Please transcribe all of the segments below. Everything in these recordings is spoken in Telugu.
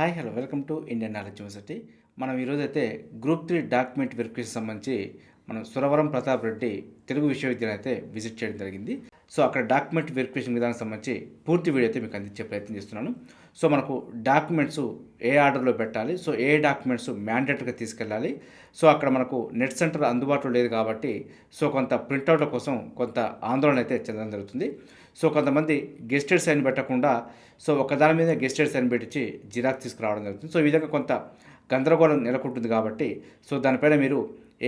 Hi hello welcome to Indian knowledge university మనం ఈరోజు అయితే గ్రూప్ త్రీ డాక్యుమెంట్ వెరిఫికేషన్ సంబంధించి మనం సురవరం ప్రతాప్ రెడ్డి తెలుగు విశ్వవిద్యాలయం అయితే విజిట్ చేయడం జరిగింది. సో అక్కడ డాక్యుమెంట్ వెరిఫికేషన్ విధానం సంబంధించి పూర్తి వీడియో అయితే మీకు అందించే ప్రయత్నం చేస్తున్నాను. సో మనకు డాక్యుమెంట్స్ ఏ ఆర్డర్లో పెట్టాలి? సో ఏ డాక్యుమెంట్స్ మ్యాండేటరీగా తీసుకెళ్ళాలి? సో అక్కడ మనకు నెట్ సెంటర్ అందుబాటులో లేదు కాబట్టి సో కొంత ప్రింట్అవుట్ల కోసం కొంత ఆందోళన అయితే చెందడం జరుగుతుంది. సో కొంతమంది గెస్టెడ్ సైన్ పెట్టకుండా సో ఒకదాని మీద గెస్టెడ్ సైన్ పెట్టించి జిరాక్స్ తీసుకురావడం జరుగుతుంది. సో ఈ విధంగా కొంత గందరగోళం నెలకొంటుంది కాబట్టి సో దానిపైన మీరు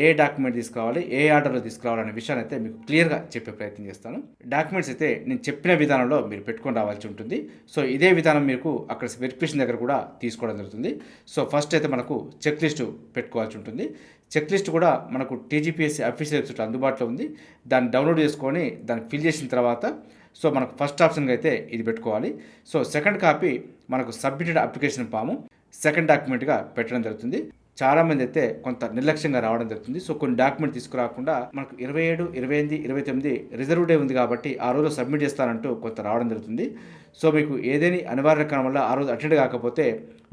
ఏ డాక్యుమెంట్ తీసుకోవాలి ఏ ఆర్డర్లో తీసుకురావాలనే విషయాన్ని అయితే మీకు క్లియర్గా చెప్పే ప్రయత్నం చేస్తాను. డాక్యుమెంట్స్ అయితే నేను చెప్పిన విధానంలో మీరు పెట్టుకొని రావాల్సి ఉంటుంది. సో ఇదే విధానం మీకు అక్కడ వెరిఫికేషన్ దగ్గర కూడా తీసుకోవడం జరుగుతుంది. సో ఫస్ట్ అయితే మనకు చెక్ లిస్ట్ పెట్టుకోవాల్సి ఉంటుంది. చెక్ లిస్ట్ కూడా మనకు టీజీపీఎస్సీ అఫీషియల్ వెబ్సైట్లో అందుబాటులో ఉంది. దాన్ని డౌన్లోడ్ చేసుకొని దాన్ని ఫిల్ చేసిన తర్వాత సో మనకు ఫస్ట్ ఆప్షన్గా అయితే ఇది పెట్టుకోవాలి. సో సెకండ్ కాపీ మనకు సబ్మిటెడ్ అప్లికేషన్ ఫాము సెకండ్ డాక్యుమెంట్గా పెట్టడం జరుగుతుంది. చాలామంది అయితే కొంత నిర్లక్ష్యంగా రావడం జరుగుతుంది. సో కొన్ని డాక్యుమెంట్ తీసుకురాకుండా మనకు ఇరవై ఏడు ఇరవై ఎనిమిది ఇరవై తొమ్మిది రిజర్వ్ డే ఉంది కాబట్టి ఆ రోజు సబ్మిట్ చేస్తానంటూ కొంత రావడం జరుగుతుంది. సో మీకు ఏదేని అనివార్య కారణం వల్ల ఆ రోజు అటెండ్ కాకపోతే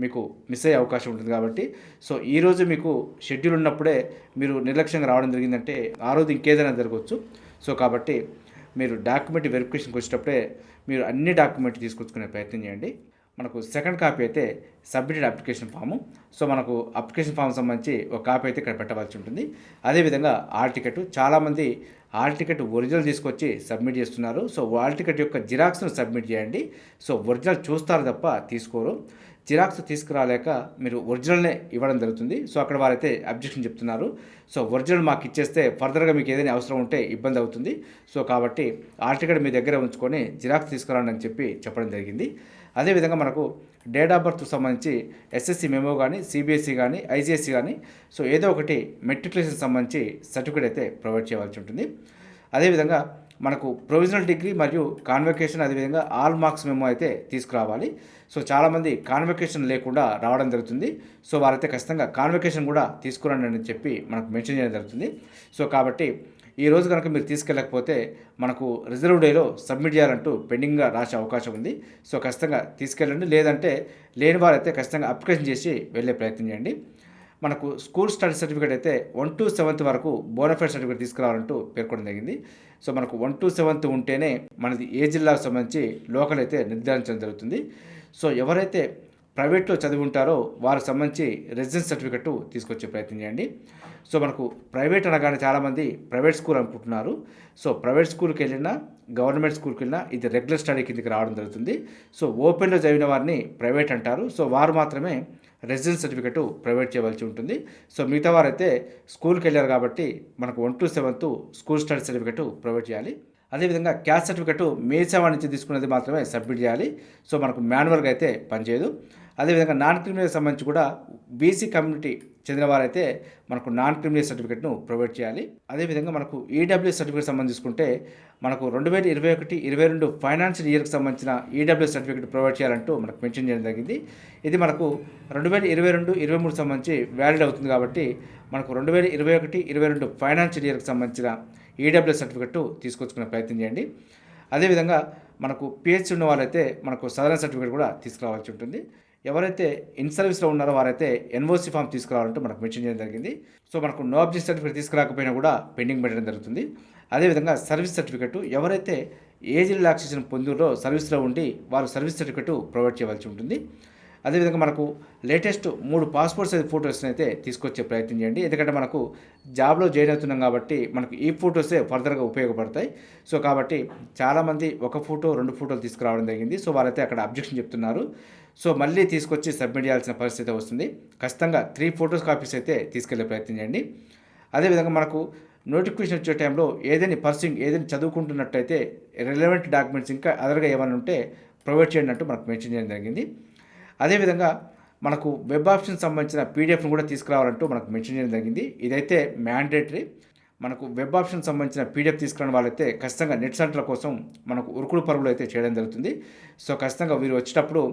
మీకు మిస్ అయ్యే అవకాశం ఉంటుంది కాబట్టి. సో ఈ రోజు మీకు షెడ్యూల్ ఉన్నప్పుడే మీరు నిర్లక్ష్యంగా రావడం జరిగిందంటే ఆ రోజు ఇంకేదైనా జరగవచ్చు. సో కాబట్టి మీరు డాక్యుమెంట్ వెరిఫికేషన్కి వచ్చేటప్పుడే మీరు అన్ని డాక్యుమెంట్ తీసుకొచ్చుకునే ప్రయత్నం చేయండి. మనకు సెకండ్ కాపీ అయితే సబ్మిటెడ్ అప్లికేషన్ ఫాము సో మనకు అప్లికేషన్ ఫామ్ సంబంధించి ఒక కాపీ అయితే ఇక్కడ పెట్టవలసి ఉంటుంది. అదేవిధంగా ఆల్ టికెట్ చాలామంది ఆల్ టికెట్ ఒరిజినల్ తీసుకొచ్చి సబ్మిట్ చేస్తున్నారు. సో ఆల్ టికెట్ యొక్క జిరాక్స్ను సబ్మిట్ చేయండి. సో ఒరిజినల్ చూస్తారు తప్ప తీసుకోరు. జిరాక్స్ తీసుకురాలేక మీరు ఒరిజినల్నే ఇవ్వడం జరుగుతుంది. సో అక్కడ వారైతే అబ్జెక్షన్ చెప్తున్నారు. సో ఒరిజినల్ మాకు ఇచ్చేస్తే ఫర్దర్గా మీకు ఏదైనా అవసరం ఉంటే ఇబ్బంది అవుతుంది. సో కాబట్టి ఆర్టికల్ మీ దగ్గర ఉంచుకొని జిరాక్స్ తీసుకురండి అని చెప్పి చెప్పడం జరిగింది. అదేవిధంగా మనకు డేట్ ఆఫ్ బర్త్ సంబంధించి ఎస్ఎస్సి మెమో కానీ సిబిఎస్సి కానీ ఐసిఎస్సి కానీ సో ఏదో ఒకటి మెట్రికులేషన్ సంబంధించి సర్టిఫికేట్ అయితే ప్రొవైడ్ చేయవలసి ఉంటుంది. అదేవిధంగా మనకు ప్రొవిజనల్ డిగ్రీ మరియు కాన్వకేషన్ అదేవిధంగా ఆల్ మార్క్స్ మెమో అయితే తీసుకురావాలి. సో చాలామంది కాన్వకేషన్ లేకుండా రావడం జరుగుతుంది. సో వారైతే ఖచ్చితంగా కాన్వకేషన్ కూడా తీసుకురండి అని చెప్పి మనకు మెన్షన్ చేయడం జరుగుతుంది. సో కాబట్టి ఈ రోజు కనుక మీరు తీసుకెళ్ళకపోతే మనకు రిజర్వ్ డేలో సబ్మిట్ చేయాలంటూ పెండింగ్గా రాసే అవకాశం ఉంది. సో ఖచ్చితంగా తీసుకెళ్ళండి. లేదంటే లేని వారైతే ఖచ్చితంగా అప్లికేషన్ చేసి వెళ్ళే ప్రయత్నం చేయండి. మనకు స్కూల్ స్టడీ సర్టిఫికేట్ అయితే వన్ టు సెవెంత్ వరకు బోనఫైడ్ సర్టిఫికేట్ తీసుకురావాలంటూ పేర్కొనడం జరిగింది. సో మనకు వన్ టు సెవెంత్ ఉంటేనే మనది ఏ జిల్లాకు సంబంధించి లోకల్ అయితే నిర్ధారించడం జరుగుతుంది. సో ఎవరైతే ప్రైవేట్లో చదివి ఉంటారో వారికి సంబంధించి రెసిడెన్స్ సర్టిఫికెట్ తీసుకొచ్చే ప్రయత్నం చేయండి. సో మనకు ప్రైవేట్ అనగానే చాలామంది ప్రైవేట్ స్కూల్ అనుకుంటున్నారు. సో ప్రైవేట్ స్కూల్కి వెళ్ళినా గవర్నమెంట్ స్కూల్కి వెళ్ళినా ఇది రెగ్యులర్ స్టడీ కిందకి రావడం జరుగుతుంది. సో ఓపెన్లో చదివిన వారిని ప్రైవేట్ అంటారు. సో వారు మాత్రమే రెసిడెన్స్ సర్టిఫికెట్ ప్రొవైడ్ చేయవలసి ఉంటుంది. సో మిగతా వారైతే స్కూల్కి వెళ్ళారు కాబట్టి మనకు one to seventh school study certificate provide చేయాలి. అదేవిధంగా క్యాస్ట్ సర్టిఫికెట్ మేసేవా నుంచి తీసుకున్నది మాత్రమే సబ్మిట్ చేయాలి. సో మనకు మాన్యువల్గా అయితే పనిచేయదు. అదేవిధంగా నాన్ క్రిమినల్ సంబంధించి కూడా బీసీ కమ్యూనిటీ చెందిన వారైతే మనకు నాన్ క్రిమినల్ సర్టిఫికేట్ను ప్రొవైడ్ చేయాలి. అదేవిధంగా మనకు ఈడబ్ల్యూ సర్టిఫికేట్ సంబంధించి మనకు రెండు వేల ఇరవై ఒకటి ఇరవై రెండు ఫైనాన్షియల్ ఇయర్కి సంబంధించిన ఈడబ్ల్యూ సర్టిఫికేట్ ప్రొవైడ్ చేయాలంటూ మనకు మెన్షన్ చేయడం జరిగింది. ఇది మనకు రెండు వేల ఇరవై రెండు ఇరవై మూడు సంబంధించి వ్యాలిడ్ అవుతుంది కాబట్టి మనకు రెండు వేల ఇరవై ఒకటి ఇరవై రెండు ఫైనాన్షియల్ ఇయర్కి సంబంధించిన ఈడబ్ల్యూఎస్ సర్టిఫికెట్ తీసుకొచ్చుకునే ప్రయత్నం చేయండి. అదేవిధంగా మనకు పిహెచ్ ఉన్న వాళ్ళైతే మనకు సదరన్ సర్టిఫికేట్ కూడా తీసుకురావాల్సి ఉంటుంది. ఎవరైతే ఇన్ సర్వీస్లో ఉన్నారో వారైతే ఎన్ఓసి ఫామ్ తీసుకురావాలంటూ మనకు మెన్షన్ చేయడం జరిగింది. సో మనకు నో అబ్జెక్ట్ సర్టిఫికేట్ తీసుకురాకపోయినా కూడా పెండింగ్ పెట్టడం జరుగుతుంది. అదేవిధంగా సర్వీస్ సర్టిఫికెట్ ఎవరైతే ఏజ్ రిలాక్సేషన్ పొందిరో సర్వీస్లో ఉండి వారు సర్వీస్ సర్టిఫికెట్ ప్రొవైడ్ చేయవలసి ఉంటుంది. అదేవిధంగా మనకు లేటెస్ట్ మూడు పాస్పోర్ట్ సైజ్ ఫొటోస్ని అయితే తీసుకొచ్చే ప్రయత్నం చేయండి. ఎందుకంటే మనకు జాబ్లో జాయిన్ అవుతున్నాం కాబట్టి మనకు ఈ ఫొటోసే ఫర్దర్గా ఉపయోగపడతాయి. సో కాబట్టి చాలామంది ఒక ఫోటో రెండు ఫోటోలు తీసుకురావడం జరిగింది. సో వాళ్ళైతే అక్కడ అబ్జెక్షన్ చెప్తున్నారు. సో మళ్ళీ తీసుకొచ్చి సబ్మిట్ చేయాల్సిన పరిస్థితి వస్తుంది. ఖచ్చితంగా త్రీ ఫొటోస్ కాపీస్ అయితే తీసుకెళ్ళే ప్రయత్నం చేయండి. అదేవిధంగా మనకు నోటిఫికేషన్ వచ్చే టైంలో ఏదైనా పర్సింగ్ ఏదైనా చదువుకుంటున్నట్టయితే రిలవెంట్ డాక్యుమెంట్స్ ఇంకా అదర్గా ఏమైనా ఉంటే ప్రొవైడ్ చేయండి అంటూ మనకు మెన్షన్ చేయడం జరిగింది. అదేవిధంగా మనకు వెబ్ ఆప్షన్ సంబంధించిన పీడిఎఫ్ను కూడా తీసుకురావాలంటూ మనకు మెన్షన్ చేయడం జరిగింది. ఇదైతే మ్యాండేటరీ. మనకు వెబ్ ఆప్షన్ సంబంధించిన పీడిఎఫ్ తీసుకురాని వాళ్ళైతే ఖచ్చితంగా నెట్ సెంటర్ల కోసం మనకు ఉరుకుడు పరుగులు అయితే చేయడం జరుగుతుంది. సో ఖచ్చితంగా వీరు వచ్చేటప్పుడు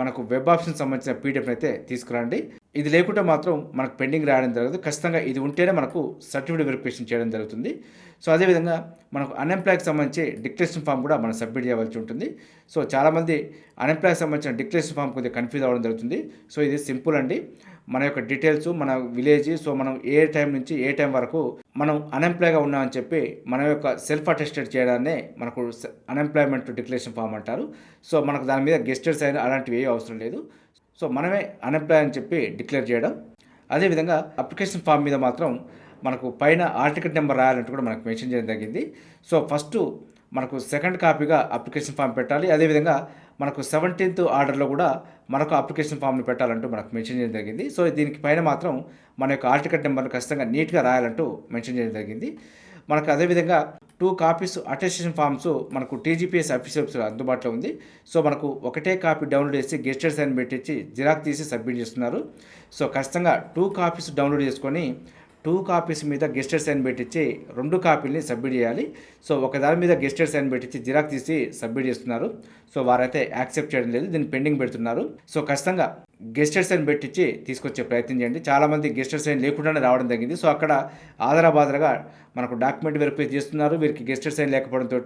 మనకు వెబ్ ఆప్షన్ సంబంధించిన పీడిఎఫ్ని అయితే తీసుకురండి. ఇది లేకుంటే మాత్రం మనకు పెండింగ్ రాయడం జరగదు. ఖచ్చితంగా ఇది ఉంటేనే మనకు సర్టిఫికేట్ వెరిఫికేషన్ చేయడం జరుగుతుంది. సో అదేవిధంగా మనకు అన్ఎంప్లాయ్కి సంబంధించి డిక్లరేషన్ ఫామ్ కూడా మనం సబ్మిట్ చేయవలసి ఉంటుంది. సో చాలామంది అన్ఎంప్లాయ్కి సంబంధించిన డిక్లరేషన్ ఫామ్ కొద్దిగా కన్ఫ్యూజ్ అవ్వడం జరుగుతుంది. సో ఇది సింపుల్ అండి. మన యొక్క డీటెయిల్స్ మన విలేజ్ సో మనం ఏ టైం నుంచి ఏ టైం వరకు మనం అన్ఎంప్లాయ్గా ఉన్నామని చెప్పి మన యొక్క సెల్ఫ్ అటెస్టెడ్ చేయడాన్నే మనకు అన్ఎంప్లాయ్మెంట్ డిక్లరేషన్ ఫామ్ అంటారు. సో మనకు దాని మీద గెస్టెడ్స్ అయినా అలాంటివి ఏ అవసరం లేదు. సో మనమే అన్ఎంప్లాయ్ అని చెప్పి డిక్లేర్ చేయడం. అదేవిధంగా అప్లికేషన్ ఫామ్ మీద మాత్రం మనకు పైన ఆర్టికల్ నెంబర్ రాయాలంటూ కూడా మనకు మెన్షన్ చేయడం జరిగింది. సో ఫస్ట్ మనకు సెకండ్ కాపీగా అప్లికేషన్ ఫామ్ పెట్టాలి. అదేవిధంగా మనకు సెవెంటీన్త్ ఆర్డర్లో కూడా మనకు అప్లికేషన్ ఫామ్ని పెట్టాలంటూ మనకు మెన్షన్ చేయడం జరిగింది. సో దీనికి పైన మాత్రం మన యొక్క ఆర్టికల్ నెంబర్ ఖచ్చితంగా నీట్గా రాయాలంటూ మెన్షన్ చేయడం జరిగింది. మనకు అదేవిధంగా టూ కాపీస్ అటెస్టేషన్ ఫామ్స్ మనకు టీజీపీఎస్ అఫీషియల్స్ అందుబాటులో ఉంది. సో మనకు ఒకటే కాపీ డౌన్లోడ్ చేసి గెస్టర్స్ అని పెట్టించి జిరాక్ తీసి సబ్మిట్ చేస్తున్నారు. సో ఖచ్చితంగా టూ కాపీస్ డౌన్లోడ్ చేసుకొని టూ కాపీస్ మీద గెస్టెడ్ సైన్ పెట్టించి రెండు కాపీల్ని సబ్మిట్ చేయాలి. సో ఒక దాని మీద గెస్టెడ్ సైన్ పెట్టించి జిరాక్ తీసి సబ్మిట్ చేస్తున్నారు. సో వారైతే యాక్సెప్ట్ చేయడం లేదు దీన్ని పెండింగ్ పెడుతున్నారు. సో ఖచ్చితంగా గెస్టెడ్ సైన్ పెట్టించి తీసుకొచ్చే ప్రయత్నం చేయండి. చాలామంది గెస్టెడ్ సైన్ లేకుండానే రావడం జరిగింది సో అక్కడ ఆధారాబాదరగా మనకు డాక్యుమెంట్ వెరిఫై చేస్తున్నారు. వీరికి గెస్టెడ్ సైన్ లేకపోవడంతో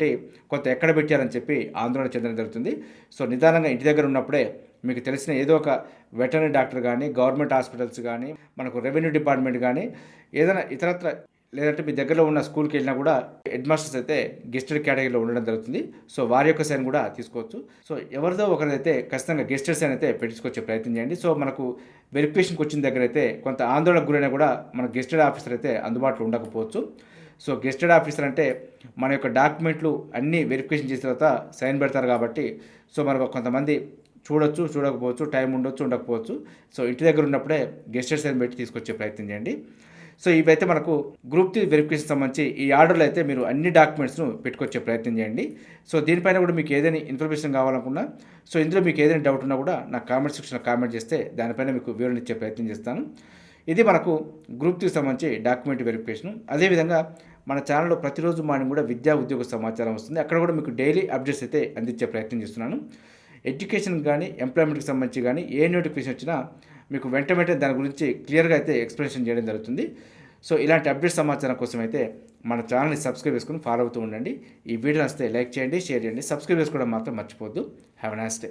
కొంత ఎక్కడ పెట్టారని చెప్పి ఆందోళన చెందడం జరుగుతుంది. సో నిదానంగా ఇంటి దగ్గర ఉన్నప్పుడే మీకు తెలిసిన ఏదో ఒక వెటర్నరీ డాక్టర్ కానీ గవర్నమెంట్ హాస్పిటల్స్ కానీ మనకు రెవెన్యూ డిపార్ట్మెంట్ కానీ ఏదైనా ఇతరత్ర లేదంటే మీ దగ్గరలో ఉన్న స్కూల్కి వెళ్ళినా కూడా హెడ్ మాస్టర్స్ అయితే గెస్టెడ్ కేటగిరీలో ఉండడం జరుగుతుంది. సో వారి యొక్క సైన్ కూడా తీసుకోవచ్చు. సో ఎవరిదో ఒకరిదైతే ఖచ్చితంగా గెస్టెడ్ సైన్ అయితే పెట్టించుకొచ్చే ప్రయత్నం చేయండి. సో మనకు వెరిఫికేషన్కి వచ్చిన దగ్గర అయితే కొంత ఆందోళనకు గురైనా కూడా మన గెస్టెడ్ ఆఫీసర్ అయితే అందుబాటులో ఉండకపోవచ్చు. సో గెస్టెడ్ ఆఫీసర్ అంటే మన యొక్క డాక్యుమెంట్లు అన్నీ వెరిఫికేషన్ చేసిన తర్వాత సైన్ పెడతారు కాబట్టి సో మనకు కొంతమంది చూడొచ్చు చూడకపోవచ్చు టైం ఉండొచ్చు ఉండకపోవచ్చు. సో ఇంటి దగ్గర ఉన్నప్పుడే గెస్టెడ్ అని పెట్టి తీసుకొచ్చే ప్రయత్నం చేయండి. సో ఇవైతే మనకు గ్రూప్ త్రీ వెరిఫికేషన్ సంబంధించి ఈ ఆర్డర్లో అయితే మీరు అన్ని డాక్యుమెంట్స్ను పెట్టుకొచ్చే ప్రయత్నం చేయండి. సో దీనిపైన కూడా మీకు ఏదైనా ఇన్ఫర్మేషన్ కావాలనుకున్నా సో ఇందులో మీకు ఏదైనా డౌట్ ఉన్నా కూడా నా కామెంట్ సెక్షన్లో కామెంట్ చేస్తే దానిపైన మీకు వివరణ ఇచ్చే ప్రయత్నం చేస్తాను. ఇది మనకు గ్రూప్ త్రీకి సంబంధించి డాక్యుమెంట్ వెరిఫికేషన్. అదేవిధంగా మన ఛానల్లో ప్రతిరోజు మార్నింగ్ కూడా విద్యా ఉద్యోగ సమాచారం వస్తుంది. అక్కడ కూడా మీకు డైలీ అప్డేట్స్ అయితే అందించే ప్రయత్నం చేస్తున్నాను. ఎడ్యుకేషన్ కానీ ఎంప్లాయ్మెంట్కి సంబంధించి కానీ ఏ నోటిఫికేషన్ వచ్చినా మీకు వెంట వెంటనే దాని గురించి క్లియర్గా అయితే ఎక్స్ప్లెనేషన్ చేయడం జరుగుతుంది. సో ఇలాంటి అప్డేట్ సమాచారం కోసం అయితే మన ఛానల్ని సబ్స్క్రైబ్ చేసుకుని ఫాలో అవుతూ ఉండండి. ఈ వీడియో వస్తే లైక్ చేయండి షేర్ చేయండి. సబ్స్క్రైబ్ చేసుకోవడం మాత్రం మర్చిపోద్దు హ్యావ్ నైస్ డే